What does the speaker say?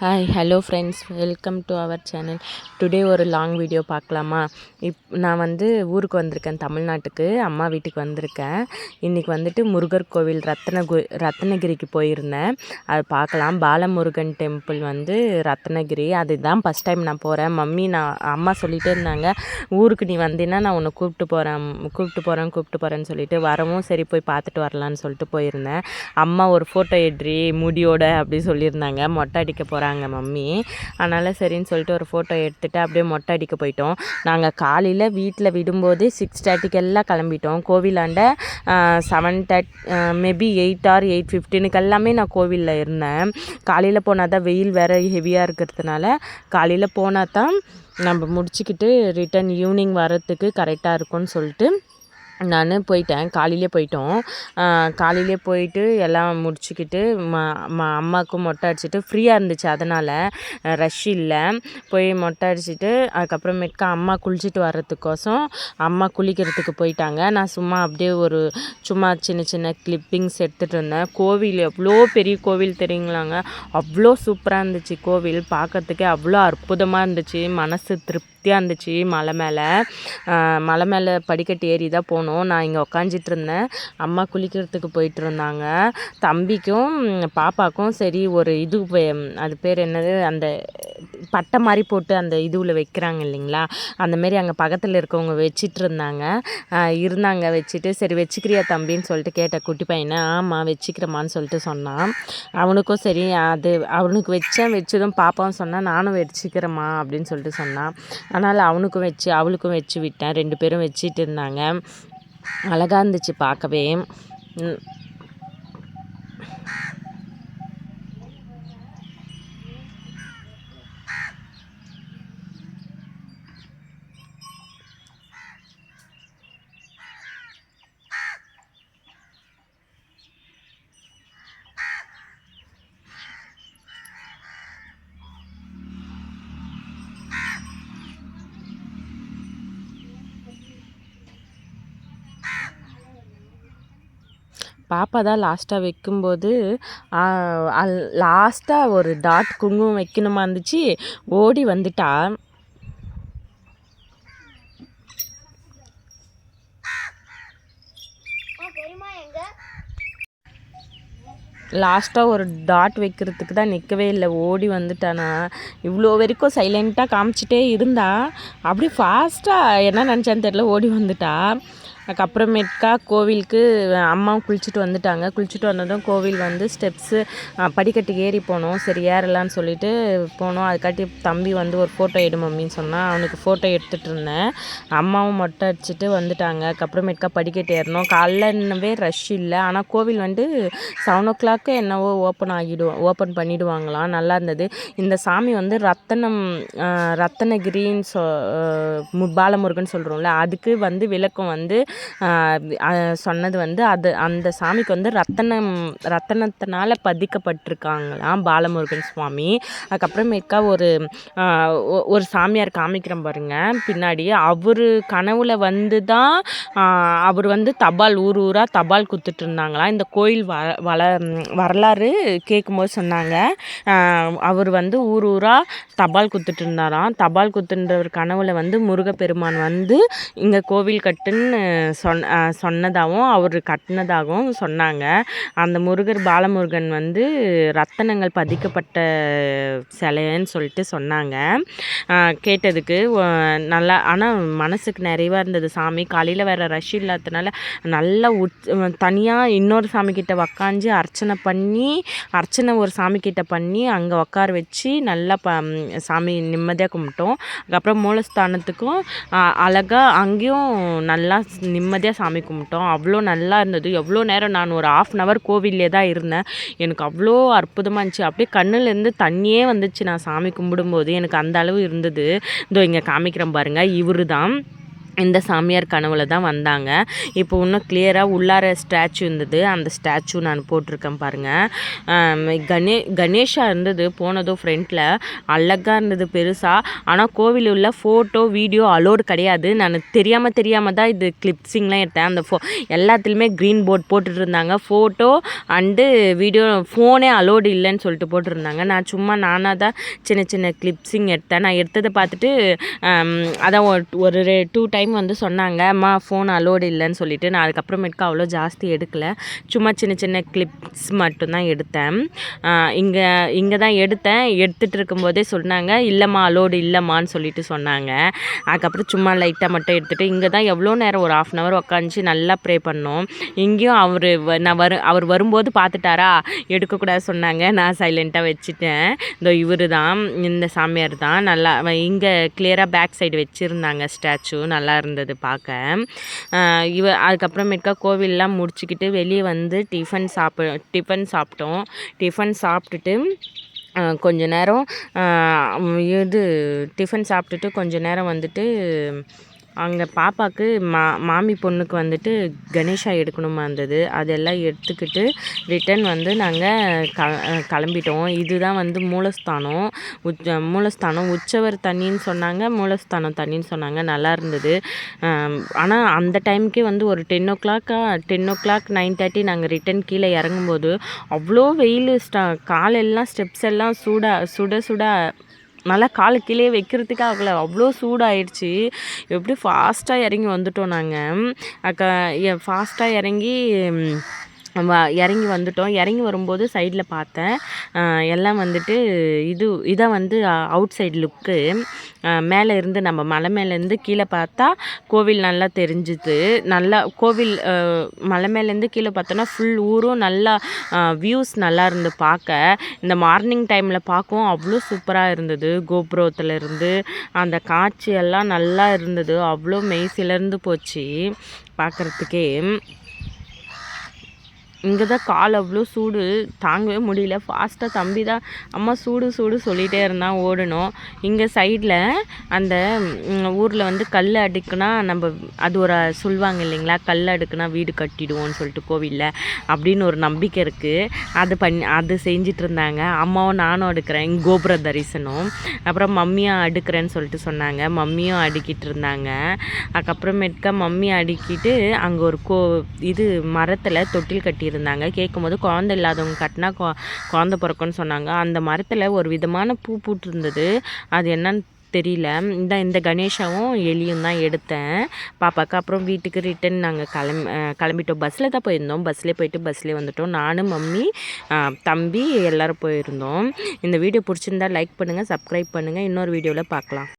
Hi hello friends welcome to our channel today ஒரு long video பார்க்கலாமா? இப் நான் வந்து ஊருக்கு வந்திருக்கேன் தமிழ்நாட்டுக்கு. அம்மா வீட்டுக்கு வந்திருக்கேன். இன்றைக்கி வந்துட்டு முருகர் கோவில் ரத்னகு ரத்னகிரிக்கு போயிருந்தேன். அது பார்க்கலாம். பாலமுருகன் டெம்பிள் வந்து ரத்னகிரி. அதுதான் ஃபஸ்ட் டைம் நான் போகிறேன் மம்மி நான் அம்மா சொல்லிகிட்டே இருந்தாங்க ஊருக்கு நீ வந்தீங்கன்னா நான் உன்னை கூப்பிட்டு போகிறேன் கூப்பிட்டு போகிறேன் கூப்பிட்டு போகிறேன்னு சொல்லிட்டு வரவும் சரி போய் பார்த்துட்டு வரலான்னு சொல்லிட்டு போயிருந்தேன். அம்மா ஒரு ஃபோட்டோ எட்ரி முடியோட அப்படி சொல்லியிருந்தாங்க. மொட்டை அடிக்க போகிறேன் போகிறாங்க மம்மி. அதனால் சரின்னு சொல்லிட்டு ஒரு ஃபோட்டோ எடுத்துகிட்டு அப்படியே மொட்டை அடிக்க போயிட்டோம். நாங்கள் காலையில் வீட்டில் விடும்போது சிக்ஸ் தேர்ட்டிக்கெல்லாம் கிளம்பிட்டோம். கோவிலாண்ட seven thirty maybe eight or eight ஃபிஃப்டினுக்கு எல்லாமே நான் கோவிலில் இருந்தேன். காலையில் போனால் தான் வெயில் வேறு ஹெவியாக இருக்கிறதுனால காலையில் போனால் தான் நம்ம முடிச்சுக்கிட்டு ரிட்டன் ஈவினிங் வரத்துக்கு கரெக்டாக இருக்கும்னு சொல்லிட்டு நான் போயிட்டேன். காலையிலே போயிட்டோம். காலையிலே போயிட்டு எல்லாம் முடிச்சுக்கிட்டு ம ம அம்மாவுக்கும் மொட்டை அடிச்சுட்டு ஃப்ரீயாக இருந்துச்சு. அதனால் ரஷ் இல்லை. போய் மொட்டை அடிச்சுட்டு அதுக்கப்புறமேட்டுக்கா அம்மா குளிச்சுட்டு வர்றதுக்கோசம் அம்மா குளிக்கிறதுக்கு போயிட்டாங்க. நான் சும்மா அப்படியே ஒரு சும்மா சின்ன சின்ன கிளிப்பிங்ஸ் எடுத்துகிட்டு இருந்தேன். கோவில் எவ்வளோ பெரிய கோவில் தெரியுங்களாங்க? அவ்வளோ சூப்பராக இருந்துச்சு கோவில். பார்க்கறதுக்கே அவ்வளோ அற்புதமாக இருந்துச்சு. மனசு திருப்தி திருப்தியாக இருந்துச்சு மலை மேலே. மலை மேலே படிக்கட்டு ஏறி தான் போனோம். நான் இங்கே உக்காஞ்சிட்டு இருந்தேன். அம்மா குளிக்கிறதுக்கு போயிட்டு இருந்தாங்க. தம்பிக்கும் பாப்பாக்கும் சரி ஒரு இது அது பேர் என்னது? அந்த பட்டை மாதிரி போட்டு அந்த இதுவில் வைக்கிறாங்க இல்லைங்களா? அந்தமாரி அங்கே பக்கத்தில் இருக்கவங்க வச்சிட்டு இருந்தாங்க இருந்தாங்க வச்சுட்டு சரி வச்சுக்கிறியா தம்பின்னு சொல்லிட்டு கேட்ட குட்டி பையனை ஆமாம் வச்சுக்கிறமான்னு சொல்லிட்டு சொன்னான். அவனுக்கும் சரி அது அவனுக்கு வச்சேன் வச்சதும் பாப்பாவும் சொன்னான் நானும் வச்சுக்கிறேம்மா அப்படின்னு சொல்லிட்டு சொன்னான். அதனால் அவனுக்கும் வச்சு அவளுக்கும் வச்சு விட்டேன். ரெண்டு பேரும் வச்சுட்டு இருந்தாங்க அழகாக இருந்துச்சு பார்க்கவே. பாப்பா தான் லாஸ்ட்டாக வைக்கும்போது லாஸ்ட்டாக ஒரு டாட் குங்குமம் வைக்கணுமா இருந்துச்சு ஓடி வந்துட்டா. லாஸ்ட்டாக ஒரு டாட் வைக்கிறதுக்கு தான் நிற்கவே இல்லை ஓடி வந்துட்டானா. இவ்வளோ வரைக்கும் சைலண்ட்டாக காமிச்சிட்டே இருந்தா அப்படி ஃபாஸ்ட்டாக என்ன நினச்சான்னு தெரில ஓடி வந்துட்டா. அதுக்கப்புறமேட்கா கோவிலுக்கு அம்மாவும் குளிச்சுட்டு வந்துட்டாங்க. குளிச்சுட்டு வந்ததும் கோவில் வந்து ஸ்டெப்ஸு படிக்கட்டு ஏறி போனோம். சரி ஏறலான்னு சொல்லிட்டு போனோம். அதுக்காட்டி தம்பி வந்து ஒரு ஃபோட்டோ எடு மம்மின்னு சொன்னால் அவனுக்கு ஃபோட்டோ எடுத்துகிட்டு இருந்தேன். அம்மாவும் மொட்டை அடிச்சுட்டு வந்துட்டாங்க. அதுக்கப்புறமேட்கா படிக்கட்டு ஏறணும். காலைலவே ரஷ் இல்லை. ஆனால் கோவில் வந்து செவன் ஓ கிளாக்கு என்னவோ ஓப்பன் ஆகிடுவோம் ஓப்பன் பண்ணிவிடுவாங்களாம் நல்லா இருந்தது. இந்த சாமி வந்து ரத்தனம் ரத்தனகிரின்னு சொ பாலமுருகன் சொல்கிறோம்ல அதுக்கு வந்து விளக்கம் வந்து சொன்னது வந்து அது அந்த சாமிக்கு வந்து ரத்தனம் ரத்தனத்தினால் பதிக்கப்பட்டிருக்காங்களாம் பாலமுருகன் சுவாமி. அதுக்கப்புறமேக்கா ஒரு ஒரு சாமியார் காமிக்கிறேன் பாருங்க. பின்னாடி அவர் கனவுல வந்து தான் அவர் வந்து தபால் ஊர் ஊராக தபால் குத்துட்டு இருந்தாங்களாம் இந்த கோயில் வ வள வரலாறு கேட்கும்போது சொன்னாங்க. அவர் வந்து ஊர் ஊராக தபால் குத்துட்டு இருந்தாராம் தபால் குத்துன்றவர் கனவுல வந்து முருகப்பெருமான் வந்து இங்கே கோவில் கட்டுன்னு சொன்ன சொன்னதாகவும் அவர் கட்டினதாகவும் சொன்னாங்க. அந்த முருகர் பாலமுருகன் வந்து ரத்தனங்கள் பதிக்கப்பட்ட சிலைன்னு சொல்லிட்டு சொன்னாங்க. கேட்டதுக்கு நல்லா ஆனால் மனசுக்கு நிறைவாக இருந்தது சாமி. காலையில் வேறு ரஷ் இல்லாததுனால நல்லா உட் தனியாக இன்னொரு சாமிக்கிட்ட உக்காஞ்சி அர்ச்சனை பண்ணி அர்ச்சனை ஒரு சாமிக்கிட்ட பண்ணி அங்கே உக்கார வச்சு நல்லா ப சாமி நிம்மதியாக கும்பிட்டோம். அதுக்கப்புறம் மூலஸ்தானத்துக்கும் அழகாக அங்கேயும் நல்லா நிம்மதியாக சாமி கும்பிட்டோம். அவ்வளோ நல்லா இருந்தது. எவ்வளோ நேரம் நான் ஒரு ஆஃப் அன் ஹவர் கோவில்லே தான் இருந்தேன். எனக்கு அவ்வளோ அற்புதமாக இருந்துச்சு. அப்படியே கண்ணுலேருந்து தண்ணியே வந்துச்சு நான் சாமி கும்பிடும்போது. எனக்கு அந்த அளவு இருந்தது. இதோ இங்கே காமிக்கிறேன் பாருங்கள் இவரு தான் இந்த சாமியார் கனவுல தான் வந்தாங்க. இப்போ இன்னும் கிளியராக உள்ளார ஸ்டாச்சு இருந்தது. அந்த ஸ்டாச்சு நான் போட்டிருக்கேன் பாருங்கள் கணே கணேஷா இருந்தது போனதும் ஃப்ரண்ட்டில் அழகாக இருந்தது பெருசாக ஆனால் கோவில் உள்ள ஃபோட்டோ வீடியோ அலோடு கிடையாது. நான் தெரியாமல் தெரியாமல் தான் இது கிளிப்ஸிங்லாம் எடுத்தேன். அந்த ஃபோ எல்லாத்துலேயுமே க்ரீன் போர்ட் போட்டுட்டு இருந்தாங்க. ஃபோட்டோ அண்டு வீடியோ ஃபோனே அலோடு இல்லைன்னு சொல்லிட்டு போட்டிருந்தாங்க. நான் சும்மா நானாக தான் சின்ன சின்ன கிளிப்ஸிங் எடுத்தேன். நான் எடுத்ததை பார்த்துட்டு அதான் ஒரு டூ டைம் டைம் வந்து சொன்னாங்க அம்மா ஃபோன் அலோடு இல்லைன்னு சொல்லிட்டு. நான் அதுக்கப்புறமேட்டுக்கு அவ்வளோ ஜாஸ்தி எடுக்கலை. சும்மா சின்ன சின்ன கிளிப்ஸ் மட்டும்தான் எடுத்தேன். இங்கே இங்கே தான் எடுத்தேன். எடுத்துகிட்டு இருக்கும்போதே சொன்னாங்க இல்லைம்மா அலோடு இல்லைம்மான்னு சொல்லிட்டு சொன்னாங்க. அதுக்கப்புறம் சும்மா லைட்டாக மட்டும் எடுத்துகிட்டு இங்கே தான் எவ்வளோ நேரம் ஒரு ஆஃப் அன் ஹவர் உட்காந்துச்சு நல்லா ப்ரே பண்ணோம். இங்கேயும் அவர் நான் வரு அவர் வரும்போது பார்த்துட்டாரா? எடுக்கக்கூடாது சொன்னாங்க. நான் சைலண்ட்டாக வச்சுட்டேன். இந்த இவர் தான் இந்த சாமியார் தான். நல்லா இங்கே கிளியராக பேக் சைடு வச்சுருந்தாங்க ஸ்டாச்சு நல்லா இருந்தது பார்க்க. இவ அதுக்கப்புறமேட்டுக்கா கோவிலெலாம் முடிச்சுக்கிட்டு வெளியே வந்து டிஃபன் சாப்பி டிஃபன் சாப்பிட்டோம். டிஃபன் சாப்பிட்டுட்டு கொஞ்ச நேரம் இது டிஃபன் சாப்பிட்டுட்டு கொஞ்ச நேரம் வந்துட்டு அங்கே பாப்பாவுக்கு மா மாமி பொண்ணுக்கு வந்துட்டு கணேஷா எடுக்கணுமா இருந்தது. அதெல்லாம் எடுத்துக்கிட்டு ரிட்டன் வந்து நாங்கள் க கிளம்பிட்டோம். இதுதான் வந்து மூலஸ்தானம். உச் மூலஸ்தானம் உற்சவர் தண்ணின்னு சொன்னாங்க மூலஸ்தானம் தண்ணின்னு சொன்னாங்க. நல்லா இருந்தது. ஆனால் அந்த டைமுக்கே வந்து ஒரு டென் ஓ கிளாக்காக ten o'clock nine thirty நாங்கள் ரிட்டன் கீழே இறங்கும்போது அவ்வளோ வெயில் ஸ்டா காலெல்லாம் ஸ்டெப்ஸ் எல்லாம் சூடாக சுட சுட நல்லா காலை கீழே வைக்கிறதுக்கே ஆகலை அவ்வளோ சூடாயிடுச்சு. எப்படி ஃபாஸ்ட்டாக இறங்கி வந்துட்டோம் நாங்கள் அக்கா ஃபாஸ்ட்டாக இறங்கி இறங்கி வந்துட்டோம். இறங்கி வரும்போது சைடில் பார்த்தேன். எல்லாம் வந்துட்டு இது இதை வந்து அவுட் சைடு லுக்கு மேலே இருந்து நம்ம மலை மேலேருந்து கீழே பார்த்தா கோவில் நல்லா தெரிஞ்சுது. நல்லா கோவில் மலை மேலேருந்து கீழே பார்த்தோன்னா ஃபுல் ஊரும் நல்லா வியூஸ் நல்லா இருந்து பார்க்க. இந்த மார்னிங் டைமில் பார்க்கவும் அவ்வளோ சூப்பராக இருந்தது. கோபுரத்துலேருந்து அந்த காட்சியெல்லாம் நல்லா இருந்தது. அவ்வளோ மெய்சிலருந்து போச்சு பார்க்குறதுக்கே. இங்கே தான் கால் அவ்வளோ சூடு தாங்கவே முடியல. ஃபாஸ்ட்டாக தம்பி தான் அம்மா சூடு சூடு சொல்லிகிட்டே இருந்தான் ஓடணும். இங்கே சைடில் அந்த ஊரில் வந்து கல் அடுக்குனா நம்ம அது ஒரு சொல்லுவாங்க இல்லைங்களா கல் அடுக்குனா வீடு கட்டிடுவோம்னு சொல்லிட்டு கோவிலில் அப்படின்னு ஒரு நம்பிக்கை இருக்குது அது பண்ணி அது செஞ்சிட்டு இருந்தாங்க. அம்மாவும் நானும் அடுக்கிறேன் கோபுர தரிசனம். அப்புறம் மம்மியும் அடுக்கிறேன்னு சொல்லிட்டு சொன்னாங்க. மம்மியும் அடுக்கிட்டு இருந்தாங்க. அதுக்கப்புறமேட்டுக்கா மம்மி அடுக்கிட்டு அங்கே ஒரு கோ இது மரத்தில் தொட்டில் கட்டி இருந்தாங்க. கேட்கும்போது குழந்த இல்லாதவங்க கட்டினா கொ குழந்த பிறக்கும்னு சொன்னாங்க. அந்த மரத்தில் ஒரு விதமான பூ பூட்டிருந்தது அது என்னன்னு தெரியல. இந்த இந்த கணேஷாவும் எலியும் தான் எடுத்தேன். பாப்பாவுக்கு அப்புறம் வீட்டுக்கு ரிட்டன் நாங்கள் கிளம்பி கிளம்பிட்டோம். பஸ்ஸில் தான் போயிருந்தோம். பஸ்லேயே போயிட்டு பஸ்லேயே வந்துட்டோம். நானும் மம்மி தம்பி எல்லோரும் போயிருந்தோம். இந்த வீடியோ பிடிச்சிருந்தா லைக் பண்ணுங்கள் சப்ஸ்கிரைப் பண்ணுங்கள் இன்னொரு வீடியோவில் பார்க்கலாம்